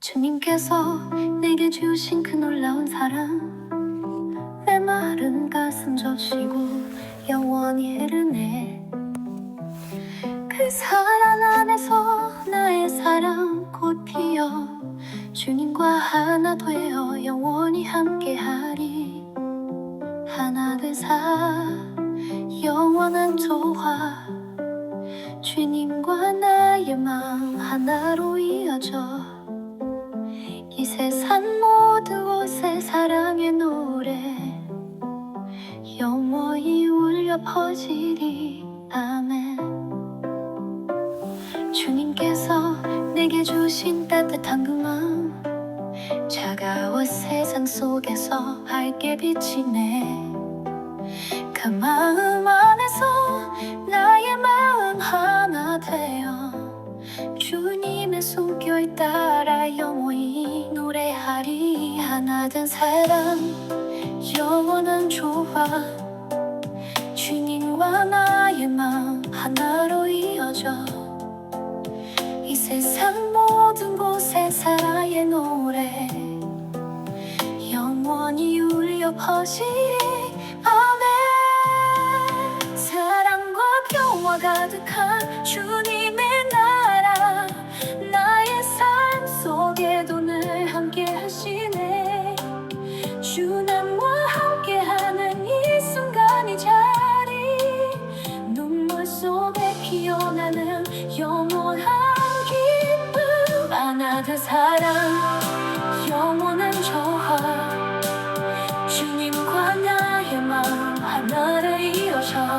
주님께서 내게 주신 그 놀라운 사랑. 내 마른 가슴 젖히고 영원히 흐르네. 그 사랑 안에서 나의 사랑 곧 피어 주님과 하나 되어 영원히 함께하리. 하나 되사 영원한 조화. 주님과 나의 마음 하나로 이어져 사랑의 노래. 영원히 울려 퍼지리. 아멘. 주님께서 내게 주신 따뜻한 그 마음 차가운 세상 속에서 밝게 비치네. 그 마음 안에서 나의 마음 하나 되어 주님의 따라 영원히 노래하리 하나 된 사랑. 영원한 조화. 주님과 나의 마음 하나로 이어져. 이 세상 모든 곳에 사랑의 노래. 영원히 울려 퍼지리 피어나는 영원한 기쁨. 된 사랑 영원한 조화 주님과 나의 마음 하나를 이어져